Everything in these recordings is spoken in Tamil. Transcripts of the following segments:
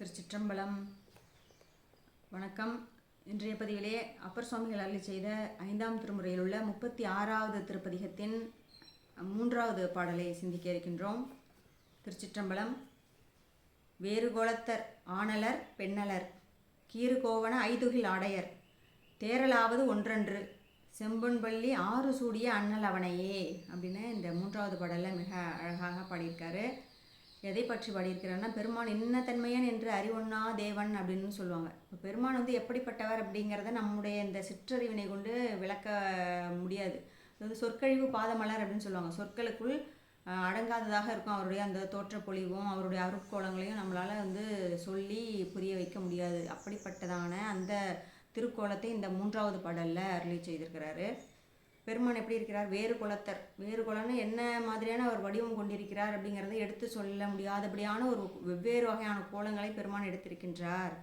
திருச்சிற்றம்பலம். வணக்கம். இன்றைய பதிவிலே அப்பர் சுவாமிகள் அருளி செய்த ஐந்தாம் திருமுறையில் உள்ள முப்பத்தி ஆறாவது திருப்பதிகத்தின் மூன்றாவது பாடலை சிந்திக்க இருக்கின்றோம். திருச்சிற்றம்பலம். வேறுகோலத்தர் ஆணலர் பெண்ணலர் கீறுகோவன ஐதுகில் ஆடையர் தேரலாவது ஒன்றன்று செம்பொன்பள்ளி ஆறு சூடிய அண்ணல் அவனையே அப்படின்னு இந்த மூன்றாவது பாடலில் மிக அழகாக பாடியிருக்காரு. எதை பற்றி பாடியிருக்கிறாருன்னா பெருமான் என்ன தன்மையன் என்று அறிவொன்னா தேவன் அப்படின்னு சொல்லுவாங்க. இப்போ பெருமான் வந்து எப்படிப்பட்டவர் அப்படிங்கிறத நம்முடைய இந்த சிற்றறிவினை கொண்டு விளக்க முடியாது. அது வந்து சொற்கழிவு பாதமலர் அப்படின்னு சொல்லுவாங்க. சொற்களுக்குள் அடங்காததாக இருக்கும். அவருடைய அந்த தோற்றப்பொழிவும் அவருடைய அருட்கோலங்களையும் நம்மளால் வந்து சொல்லி புரிய வைக்க முடியாது. அப்படிப்பட்டதான அந்த திருக்கோலத்தை இந்த மூன்றாவது பாடலில் அருளி செய்திருக்கிறாரு. பெருமான் எப்படி இருக்கிறார்? வேறு குலத்தர். வேறு குலம்னு என்ன மாதிரியான ஒரு வடிவம் கொண்டிருக்கிறார் அப்படிங்கிறத எடுத்து சொல்ல முடியாதபடியான ஒரு வெவ்வேறு வகையான கோலங்களை பெருமான் எடுத்திருக்கின்றார்.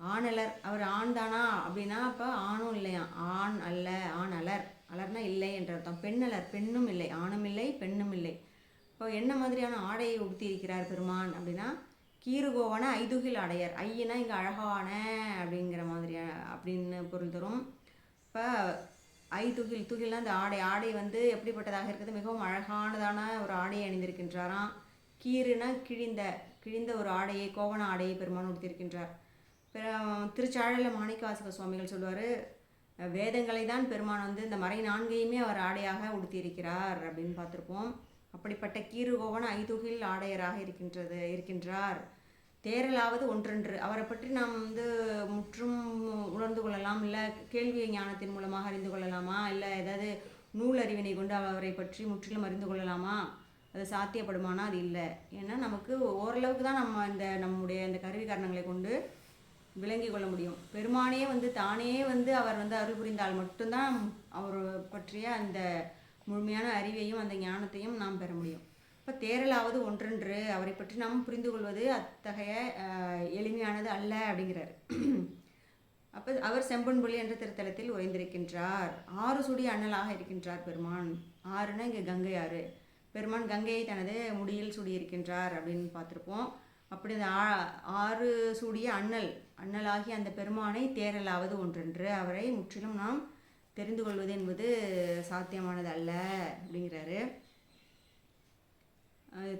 ஆணலர் அவர் ஆண் தானா? அப்படின்னா அப்போ ஆணும் இல்லையா ஆண் அல்ல ஆண் அலர். அலர்னா இல்லை என்ற அர்த்தம். பெண்ணலர் பெண்ணும் இல்லை. ஆணும் இல்லை பெண்ணும் இல்லை. இப்போ என்ன மாதிரியான ஆடையை உடுத்தி இருக்கிறார் பெருமான் அப்படின்னா கீறுகோவன ஐதுகில் அடையர். ஐயனா இங்கே அழகான அப்படிங்கிற மாதிரியான அப்படின்னு பொருள் தரும். இப்போ ஐ துகில் துகில்னா அந்த ஆடை. ஆடை வந்து எப்படிப்பட்டதாக இருக்குது? மிகவும் அழகானதான ஒரு ஆடையை அணிந்திருக்கின்றாராம். கீறுனா கிழிந்த கிழிந்த ஒரு ஆடையை கோவண ஆடையை பெருமான் உடுத்தியிருக்கின்றார். திருச்சாழல மாணிக்கவாசக சுவாமிகள் சொல்லுவார் வேதங்களை தான் பெருமான் வந்து இந்த மறை நான்கையுமே அவர் ஆடையாக உடுத்தியிருக்கிறார் அப்படின்னு பார்த்துருப்போம். அப்படிப்பட்ட கீறு கீறுகோவன ஐதுகில் ஆடையராக இருக்கின்றது இருக்கின்றார். தேரலாவது ஒன்றென்று. அவரை பற்றி நாம் வந்து முற்றும் உணர்ந்து கொள்ளலாம். இல்லை கேள்வி ஞானத்தின் மூலமாக அறிந்து கொள்ளலாமா? இல்லை ஏதாவது நூல் அறிவினை கொண்டு அவரை பற்றி முற்றிலும் அறிந்து கொள்ளலாமா? அது சாத்தியப்படுமானா? அது இல்லை. ஏன்னா நமக்கு ஓரளவுக்கு தான் நம்ம இந்த நம்முடைய இந்த கருவி காரணங்களை கொண்டு விளங்கி கொள்ள முடியும். பெருமானே வந்து தானே வந்து அவர் வந்து அருள் புரிந்தால் மட்டும்தான் அவர் பற்றிய அந்த முழுமையான அறிவையும் அந்த ஞானத்தையும் நாம் பெற முடியும். இப்போ தேரலாவது ஒன்றென்று அவரை பற்றி நாம் புரிந்து கொள்வது அத்தகைய எளிமையானது அல்ல அப்படிங்கிறார். அப்போ அவர் செம்பொன்புள்ளி என்ற திருத்தலத்தில் உறைந்திருக்கின்றார். ஆறு சுடி அண்ணலாக இருக்கின்றார் பெருமான். ஆறுனா இங்கே கங்கை ஆறு. பெருமான் கங்கையை தனது முடியில் சூடியிருக்கின்றார் அப்படின்னு பார்த்துருப்போம். அப்படி அந்த ஆ- ஆறு சூடிய அண்ணல் அண்ணலாகி அந்த பெருமானை தேரலாவது ஒன்றென்று அவரை முற்றிலும் நாம் தெரிந்து கொள்வது என்பது சாத்தியமானது அல்ல அப்படிங்கிறாரு.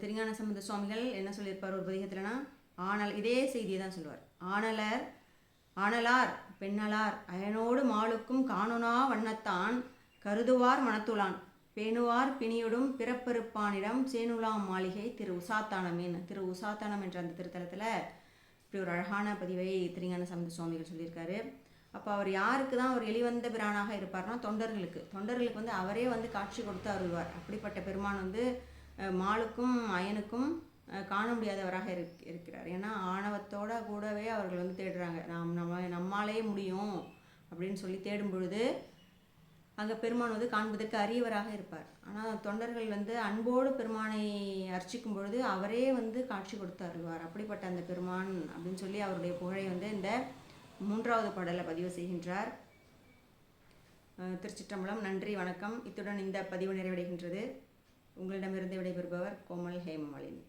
திருஞான சம்பந்த சுவாமிகள் என்ன சொல்லியிருப்பார் ஒரு பதிகத்தில்னா ஆனல் இதே செய்தியை தான் சொல்லுவார். ஆனலர் ஆனலார் பெண்ணலார் அயனோடு மாளுக்கும் காணுனா வண்ணத்தான் கருதுவார் மனத்துளான் பேணுவார் பிணியுடும் பிறப்பெருப்பானிடம் சேனுலாம் மாளிகை திரு உசாத்தானமேன் திரு உசாத்தானம் என்ற அந்த திருத்தலத்தில் இப்படி ஒரு அழகான பதிவை திருஞான சம்பந்த சுவாமிகள் சொல்லியிருக்காரு. அப்போ அவர் யாருக்கு தான் அவர் எளிவந்த பிரானாக இருப்பார்னா தொண்டர்களுக்கு. தொண்டர்களுக்கு வந்து அவரே வந்து காட்சி கொடுத்து அருள்வார். அப்படிப்பட்ட பெருமான் வந்து மாலுக்கும் அயனுக்கும் காண முடியாதவராக இருக் இருக்கிறார். ஏன்னா ஆணவத்தோட கூடவே அவர்கள் வந்து தேடுறாங்க. நாம் நம்ம நம்மாலே முடியும் அப்படின்னு சொல்லி தேடும் பொழுது அங்கே பெருமான் வந்து காண்பதற்கு அரியவராக இருப்பார். ஆனால் தொண்டர்கள் வந்து அன்போடு பெருமானை அர்ச்சிக்கும் பொழுது அவரே வந்து காட்சி கொடுத்து அருள்வார் அப்படிப்பட்ட அந்த பெருமான் அப்படின்னு சொல்லி அவருடைய புகழை வந்து இந்த மூன்றாவது பாடலை பதிவு செய்கின்றார். திருச்சிற்றம்பலம் நன்றி வணக்கம். இத்துடன் இந்த பதிவு நிறைவடைகின்றது. உங்களிடமிருந்து விடைபெறுபவர் கோமல் ஹேமமாலினி.